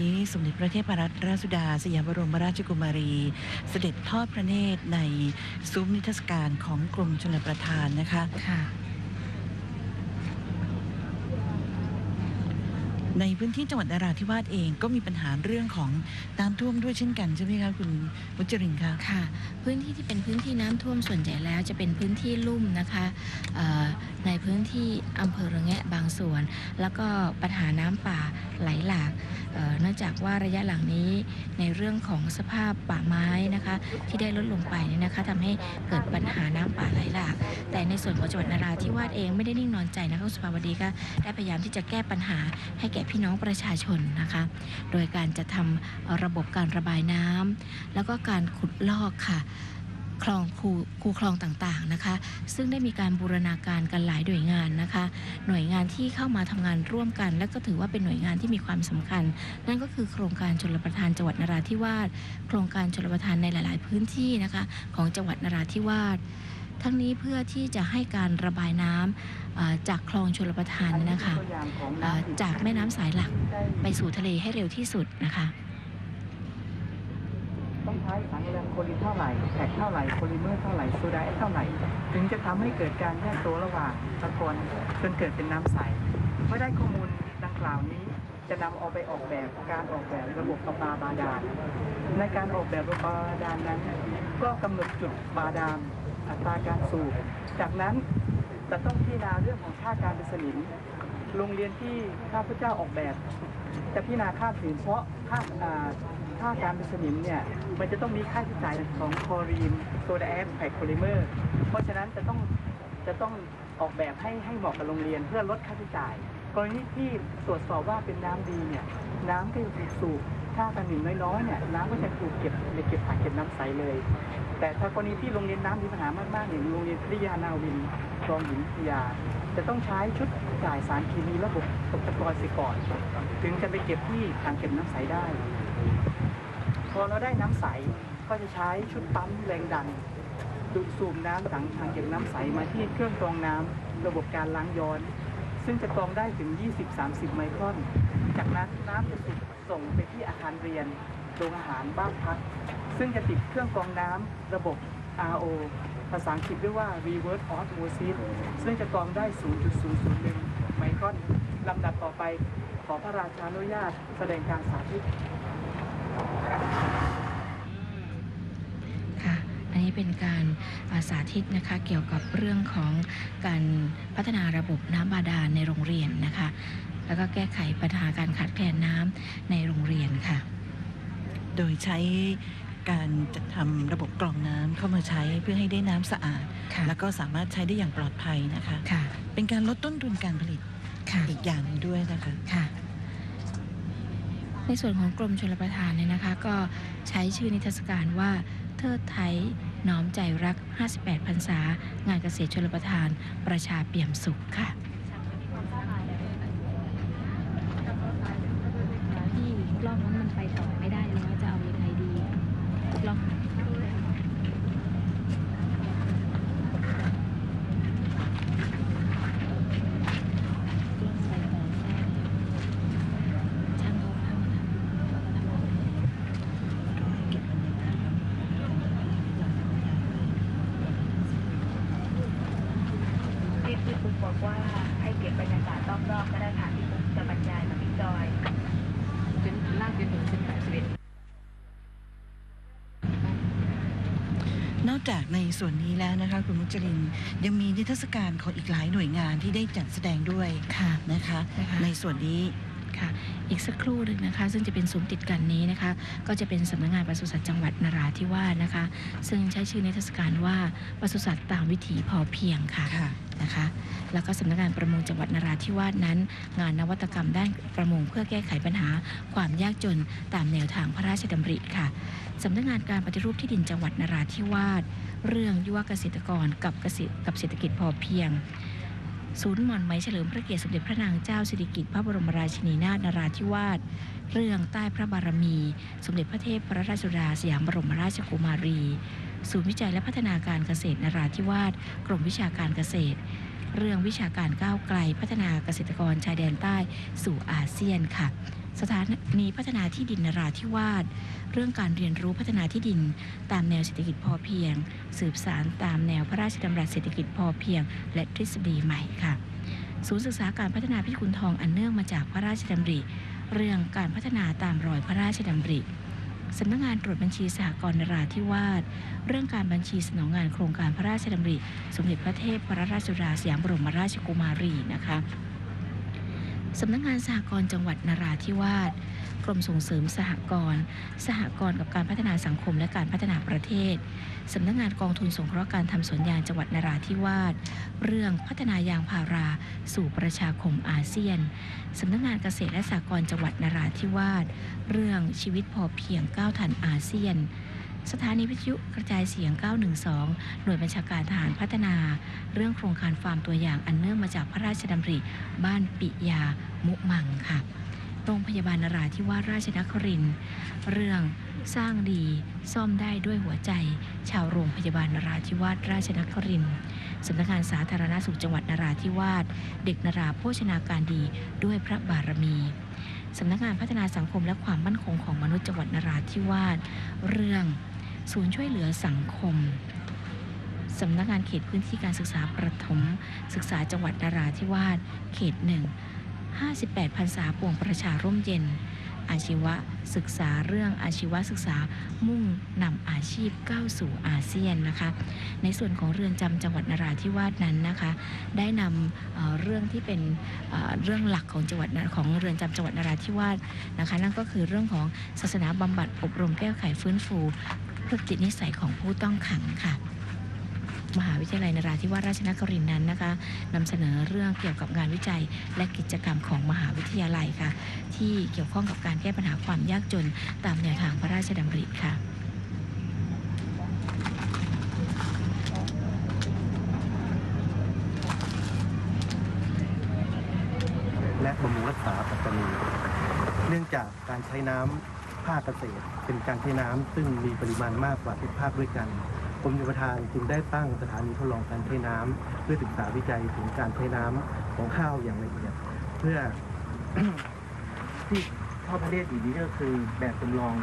นี้สมเด็จพระเทพรัตนราชสุดา สยามบรมราชกุมารี เสด็จทอดพระเนตรในซุ้มนิทรรศการของกรมชลประทานนะคะค่ะในพื้นที่จังหวัดนราธิวาสเองก็มีปัญหาเรื่องของน้ำท่วมด้วยเช่นกันใช่ไหมคะคุณมุจรินคะค่ะ พื้นที่ที่เป็นพื้นที่น้ำท่วมส่วนใหญ่แล้วจะเป็นพื้นที่ลุ่มนะคะเอ่อในพื้นที่อำเภอระแงะบางส่วน แล้วก็ปัญหาน้ำป่าไหลหลาก เนื่องจากว่าระยะหลังนี้ในเรื่องของสภาพป่าไม้นะคะที่ได้ลดลงไปเนี่ยนะคะทำให้เกิดปัญหาน้ำป่าไหลหลากแต่ในส่วนของจังหวัดนราธิวาสเองไม่ได้นิ่งนอนใจนะคะคุณสุภาวดีก็ได้พยายามที่จะแก้ปัญหาให้แก่พี่น้องประชาชนนะคะ โดยการจะทำเอ่อระบบการระบายน้ำแล้วก็การขุดลอกค่ะ คลองคูคูคลองต่างๆนะคะ ซึ่งได้มีการบูรณาการกันหลายหน่วยงานนะคะ หน่วยงานที่เข้ามาทำงานร่วมกัน และก็ถือว่าเป็นหน่วยงานที่มีความสำคัญ นั่นก็คือโครงการชลประทานจังหวัดนราธิวาสโครงการชลประทานในหลาย ๆ พื้นที่นะคะของจังหวัดนราธิวาสทั้งนี้เพื่อที่จะให้การระบายน้ำเอ่อจากคลองชลประทานนะคะจากแม่น้ำสายหลักไปสู่ทะเลให้เร็วที่สุดนะคะ ใช้สารแรงโคลินเท่าไหร่แท็กเท่าไหร่โพลิเมอร์เท่าไหร่โซดาแอเท่าไหร่ ถึงจะทำให้เกิดการแยกตัวระหว่างตะกอนจนเกิดเป็นน้ำใสเมื่อได้ข้อมูลดังกล่าวนี้จะนำเอาไปออกแบบการออกแบบระบบประปาบาดาล ในการออกแบบระบบบาดาลนั้น ก็กำหนดจุดบาดาลอัตราการสูบ จากนั้นจะต้องพิจารณาเรื่องของค่าการเป็นสนิม โรงเรียนที่ข้าพเจ้าออกแบบ จะพิจารณาค่าถึงเพราะค่า อ่าการเป็นสนิมเนี่ยมันจะต้องมีค่าใช้จ่ายของคอรีนโซดาแอมแพคโพลิเมอร์ เพราะฉะนั้นจะต้องจะต้องออกแบบให้ให้เหมาะกับโรงเรียนเพื่อลดค่าใช้จ่าย กรณีที่ตรวจสอบว่าเป็นน้ำดีเนี่ยน้ำก็จะถูกสูบค่ากันหนึ่งน้อยๆเนี่ยน้ำก็จะถูกเก็บในเก็บถังเก็บน้ำใสเลย แต่ถ้ากรณีที่โรงเรียนน้ำมีปัญหามากๆอย่างโรงเรียนพิทยานาวินคลองหญิงพิทยา จะต้องใช้ชุดจ่ายสารเคมีระบบตกตะกอนเสียก่อน ถึงจะไปเก็บที่ถังเก็บน้ำใสได้ พอเราได้น้ำใสก็จะใช้ชุดปั๊มแรงดันดูดสูบน้ำจากถังเก็บน้ำใสมาที่เครื่องกรองน้ำระบบการล้างย้อน ซึ่งจะกรองได้ถึง 20-30 ไมครอน จากนั้นน้ำจะถูกส่งไปที่อาคารเรียนโรงอาหารบ้านพัก ซึ่งจะติดเครื่องกรองน้ำระบบ RO ภาษาอังกฤษเรียกว่า reverse osmosis ซึ่งจะกรองได้ 0.001 ไมครอนลำดับต่อไปขอพระราชานุญาตแสดงการสาธิต ค่ะอันนี้เป็นการอ่าสาธิตนะคะเกี่ยวกับเรื่องของการพัฒนาระบบน้ำบาดาลในโรงเรียนนะคะ แล้วก็แก้ไขปัญหาการขาดแคลนน้ำในโรงเรียนค่ะ โดยใช้การจัดทำระบบกรองน้ำเข้ามาใช้เพื่อให้ได้น้ำสะอาด ค่ะแล้วก็สามารถใช้ได้อย่างปลอดภัยนะคะ ค่ะ เป็นการลดต้นทุนการผลิตค่ะอีกอย่างหนึ่งด้วยนะคะ ค่ะ ในส่วนของกรมชลประทานเนี่ยนะคะ ก็ใช้ชื่อนิทรรศการว่าเทิดไทยน้อมใจรัก 58พรรษางานเกษตรชลประทาน ประชาเปี่ยมสุขค่ะ ที่กล้องนั้นมันไปต่อไม่ได้แล้วจะเอายังไงดีกล้องกล้องไปต่อได้ช่างเขาทำนะ ที่พี่ปุ๊กบอกว่าให้เก็บบ รรยากาศรอบๆก็ได้ค่ะที่ปุ๊กจะบรรยายกับพี่จอยจนลากจนถึงสิบแปดสิบเอ็ดนอกจากในส่วนนี้แล้วนะคะคุณมุจลินยังมีนิทรรศการของอีกหลายหน่วยงานที่ได้จัดแสดงด้วยค่ะนะคะนะคะในส่วนนี้ค่ะอีกสักครู่หนึ่งนะคะ ซึ่งจะเป็นซุ้มติดกันนี้นะคะ ก็จะเป็นสำนักงานปศุสัตว์จังหวัดนราธิวาสนะคะ ซึ่งใช้ชื่อในเทศกาลว่าปศุสัตว์ตามวิถีพอเพียงค่ะค่ะ นะคะ แล้วก็สำนักงานประมงจังหวัดนราธิวาสนั้น งานนวัตกรรมด้านประมงเพื่อแก้ไขปัญหา ความยากจนตามแนวทางพระราชดำริค่ะสำนักงานการปฏิรูปที่ดินจังหวัดนราธิวาสเรื่องยุวเกษตรกรกับเกษตรกับเศรษฐกิจพอเพียงศูนย์หม่อนไหมเฉลิมพระเกียรติสมเด็จพระนางเจ้าสิริกิติ์พระบรมราชินีนาถนราธิวาส เรื่องใต้พระบารมี สมเด็จพระเทพพระราชสุดาสยามบรมราชกุมารี ศูนย์วิจัยและพัฒนาการเกษตรนราธิวาสกรมวิชาการเกษตร เรื่องวิชาการก้าวไกล พัฒนาเกษตรกรชายแดนใต้สู่อาเซียนค่ะ สถานีพัฒนาที่ดินนราธิวาสเรื่องการเรียนรู้พัฒนาที่ดิน ตามแนวเศรษฐกิจพอเพียง สืบสารตามแนวพระราชดำรัสเศรษฐกิจพอเพียง และทฤษฎีใหม่ค่ะ ศูนย์ศึกษาการพัฒนาพิกุลทองอันเนื่องมาจากพระราชดำริ เรื่องการพัฒนาตามรอยพระราชดำริ สำนักงานตรวจบัญชีสหกรณ์นราธิวาสเรื่องการบัญชีสนองงานโครงการพระราชดำริ สมเด็จพระเทพพระราชสุดาสยามบรมราชกุมารีนะคะสำนักงานสหกรณ์จังหวัดนราธิวาส กรมส่งเสริมสหกรณ์สหกรณ์กับการพัฒนาสังคมและการพัฒนาประเทศสำนักงานกองทุนสงเคราะห์การทำสวนยางจังหวัดนราธิวาสเรื่องพัฒนายางพาราสู่ประชาคมอาเซียนสำนักงานเกษตรและสหกรณ์จังหวัดนราธิวาสเรื่องชีวิตพอเพียงก้าวทันอาเซียนสถานีวิทยุกระจายเสียง 912 หน่วยบัญชาการทหารพัฒนา เรื่องโครงการฟาร์มตัวอย่างอันเนื่องมาจากพระราชดำริ บ้านปิยา มุมังค่ะ โรงพยาบาลนราธิวาสราชนครินทร์เรื่องสร้างดีซ่อมได้ด้วยหัวใจ ชาวโรงพยาบาลนราธิวาสราชนครินทร์สำนักงานสาธารณสุขจังหวัดนราธิวาสเด็กนราโภชนาการดีด้วยพระบารมีสำนักงานพัฒนาสังคมและความมั่นคงของมนุษย์จังหวัดนราธิวาสเรื่องศูนย์ช่วยเหลือสังคมสำนักงานเขตพื้นที่การศึกษาประถม ศึกษาจังหวัดนราธิวาสเขตหนึ่ง 58พรรษาปวงประชาร่มเย็น อาชีวะศึกษาเรื่องอาชีวศึกษามุ่งนำอาชีพก้าวสู่อาเซียนนะคะ ในส่วนของเรือนจำจังหวัดนราธิวาสนั้นนะคะ ได้นำเเรื่องที่เป็นเเรื่องหลักของจังหวัดของเรือนจำจังหวัดนราธิวาสนะคะ นั่นก็คือเรื่องของศาสนาบำบัดอบรมแก้ไขฟื้นฟูพฤตินิสัยของผู้ต้องขังค่ะ มหาวิทยาลัยนราธิวาสราชนครินทร์นั้นนะคะนำเสนอเรื่องเกี่ยวกับงานวิจัยและกิจกรรมของมหาวิทยาลัยค่ะ ที่เกี่ยวข้องกับการแก้ปัญหาความยากจนตามแนวทางพระราชดำริค่ะและบำรุงรักษาปัตตานีเนื่องจากการใช้น้ำภาคเกษตร เป็นการใช้น้ำซึ่งมีปริมาณมากกว่าทุกภาคด้วยกัน รมชลประทานจึงได้ตั้งสถานีทดลองการใช้น้ำเพื่อศึกษาวิจัยถึงการใช้น้ำของข้าวอย่างละเอียด เพื่อที่ข้อพระเนตรอยู่นี้ก็คือแบบจำลอง